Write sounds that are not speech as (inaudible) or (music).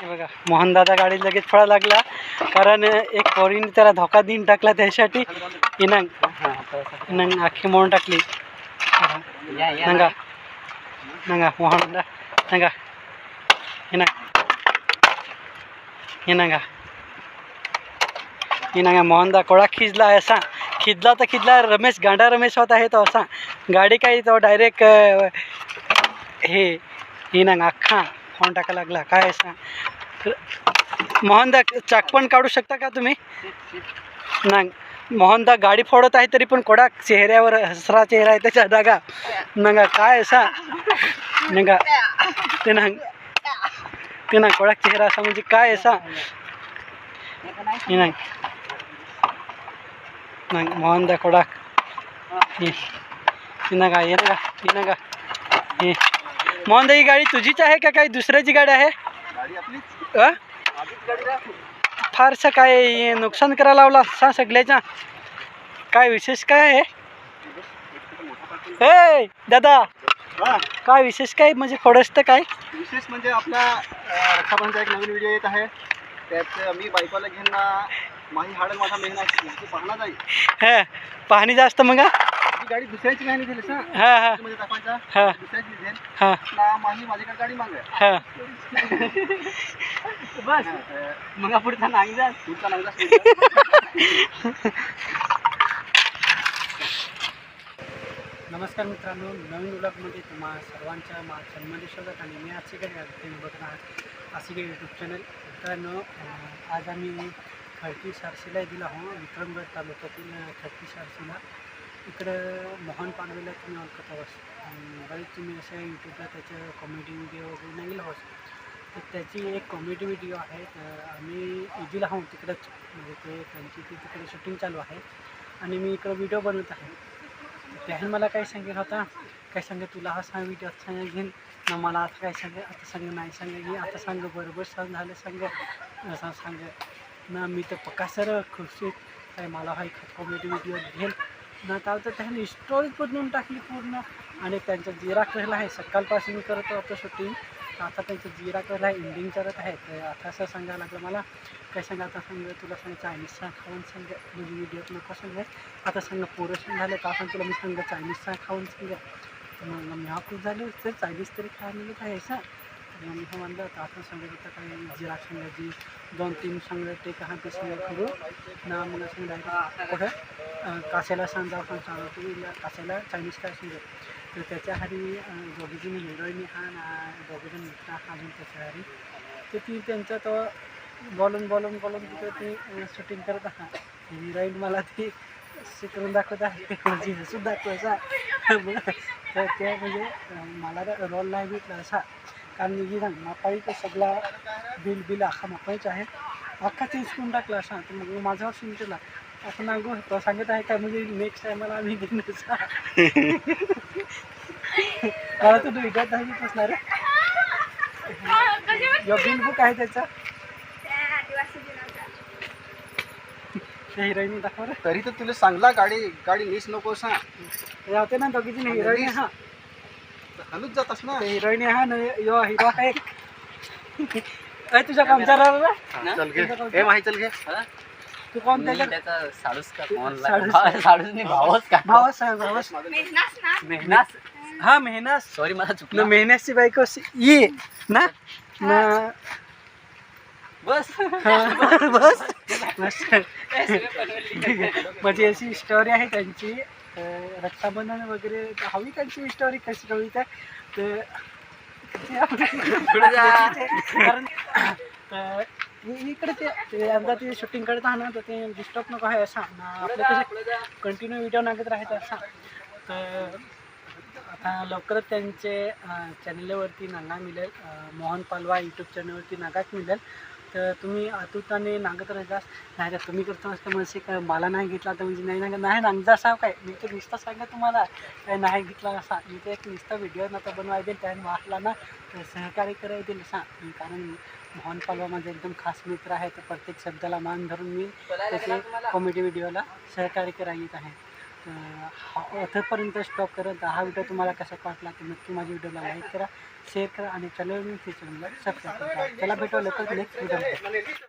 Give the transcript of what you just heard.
हे बघा मोहनदादा गाडी लगेच फळा लागला. कारण एक पोरीने त्याला धोका देऊन टाकला त्यासाठी. इनांग. इनांग आखी मोडून टाकली. नंगा. नंगा मोहनदा नंगा. इनांग. इनांगा. इनांगा मोहनदा कोळा खिजला असा. खिदला तर खिदला रमेश गांडा रमेश होता आहे तो असा. गाडी काही तो डायरेक्ट हे इनांग अख्खा फोन टाका लागला. काय सांग. मोहनदा चाक पण काढू शकता का तुम्ही? नाही. मोहनदा गाडी फोडत आहे तरी पण कोडा चेहऱ्यावर हसरा चेहरा आहे त्याच्या दागा नंगा काय असा नंगा. ते ना ते ना कोडा चेहरा असा म्हणजे काय असा नाही. नंग मोहनदा कोडा. नका ये नका ये नका ये मोहनदा ही गाडी तुझीच आहे का काही दुसऱ्याची गाडी आहे? फारसं काय हे नुकसान करायला लावला असा सगळ्याचा काय विशेष काय आहे? ए दादा काय विशेष काय? म्हणजे थोडंसं काय? विशेष म्हणजे रक्षाबंधनचा एक नवीन व्हिडिओ येत आहे. त्यात मी बायकोला घेऊन हाडल माझा मेहना तू पाहणार जाईल हा पाहणी जास्त मग हा? ही? गाडी दुसऱ्याची मेहनी दिलीस ना हा हा. म्हणजे दाखवायचा. हा. दुसऱ्याची दिली हा. ना माझ्याकडे गाडी मागे हा. (laughs) बस. मग पुढचा नाही जा नमस्कार मित्रांनो नवीन ब्लॉगमध्ये तुम्हा सर्वांच्या मा सन्मानित स्वागत आणि मी आशिकडे तुम्ही बघत आहात आशिकडे यूट्यूब चॅनल मित्रांनो आज आम्ही खडकी सारसीला दिला हो. विक्रमगड तालुक्यातील खडकी सारसीला इकडं मोहन पाडवेला तुम्ही ओळखत आहोत. बरेच तुम्ही अशा यूट्यूबला त्याचं कॉमेडी व्हिडिओ वगैरे नाही गेलो आहोत तर त्याची एक कॉमेडी व्हिडिओ आहे. आम्ही इजीला आहोत तिकडंच म्हणजे ते त्यांची ती तिकडे शूटिंग चालू आहे. आणि मी इकडं व्हिडिओ बनवत आहे. त्याने मला काय सांगेल होता काय सांगे तुला? हा सांग व्हिडिओ सांग घेईन. ना मला आता काय सांगे आता सांग नाही सांगे घे आता सांग बरोबर सांग झालं सांग. असं सांग. ना मी तर पक्का सर खुशीत काय मला हा एक कॉमेडी व्हिडिओ घेईल नाही तर आता त्याने बदलून टाकली पूर्ण. आणि त्यांचा जिरा केला आहे. सकाळपासून मी करत होतो शूटिंग आता त्यांचं जिरा केला आहे. एंडिंग करत आहे. तर आता असं सांगायला लागलं मला. काय सांगा आता सांग. तुला सांग. चायनीज खाऊन सांग. म्हणजे व्हिडिओत नको सांग. आता सांग पोरेशन झालं का आपण तुला मी सांग. चायनीज खाऊन सांग. मग मी हा खूप तर चायनीज तरी खायला मिळत आहे असं तर मी म्हणलं तर आपण सांगत काही काय जिरा सांगायची दोन तीन सांग टेक हा ते सांग करू ना मला सांग डायरेक्ट कुठं अं, काशाला सांग आपण सांगतो. कासेला चायनीज काय सांगत तर त्याच्या हारी दोघीजण हिरोईन हा ना दोघीजण मित्र हा अजून त्याच्या हारी तर ती त्यांचा तो बोलून बोलून बोलून तिथं ते शूटिंग करत आहात हिरोईन मला ती शिकवून दाखवत आहे. म्हणजे हसून असा तर ते म्हणजे अं, मला रोल नाही भेटला असा. कारण मी जी सांग मापाळी तर सगळा बिल बिल अख्खा मापाळीच आहे. अख्खा चेंज करून टाकला असा. तर मग माझ्यावर सुनतेला असं नागो तो सांगत आहे का म्हणजे नेक्स्ट टायमाला आम्ही असा (laughs) मला तो व्हिडिओ दहावीत असणार यो बिल बुक आहे त्याचा. हिरोईन दाखवा रे. तरी तर तुला सांगला गाडी गाडी नीस नको सांग हे होते ना दोघीची हिरोईन हा. हलूच जातास ना हिरोईन हा न यो हिरो आहे. अय तुझ्या कामचाराला चल घे. ए माही चल घे. तू कोण त्याच्या त्याचा साडूस का साडूस. नाही भावच का? भावस आहे भावस मेहनास हा मेहनास. सॉरी मला न चुकलं मेहनतची बायको ये. ना? ना? बस. हा, बस. (laughs) बस. म्हणजे अशी स्टोरी आहे त्यांची. रक्षाबंधन वगैरे हवी त्यांची स्टोरी कशी हवी तर ते- पुढे जा. कारण इकडे ते यंदा ते शूटिंग करत आहे ना तर ते डिस्टर्ब नको आहे असा. ना आपलं कसं कंटिन्यू व्हिडिओ नागत राहायचं असा. तर आता लवकरच त्यांचे चॅनलवरती नागा मिळेल. मोहन पालवा यूट्यूब चॅनलवरती नागाच मिळेल. तर तुम्ही आतुरताने नागत राहता नाही तर तुम्ही करता असतं म्हणजे काय मला नाही घेतला तर म्हणजे नाही नाही नाही नागदा असा काय? मी तर नुसतं सांगा तुम्हाला. काय नाही घेतला असा. मी तर एक नुसता व्हिडिओ नका बनवाय देईल त्याने वाचला ना. तर सहकार्य करायला देईल असा. कारण मोहन पालवा माझा एकदम खास मित्र आहे. तर प्रत्येक शब्दाला मान धरून मी त्याचे कॉमेडी व्हिडिओला सहकार्य करायला येत आहे. अथपर्यंत स्टॉप करत हा व्हिडिओ तुम्हाला कसा वाटला तर नक्की माझ्या व्हिडिओला लाईक करा शेअर करा आणि चॅनल चॅनलला सबस्क्राईब करा. चला भेटू लवकर नेक्स्ट व्हिडिओ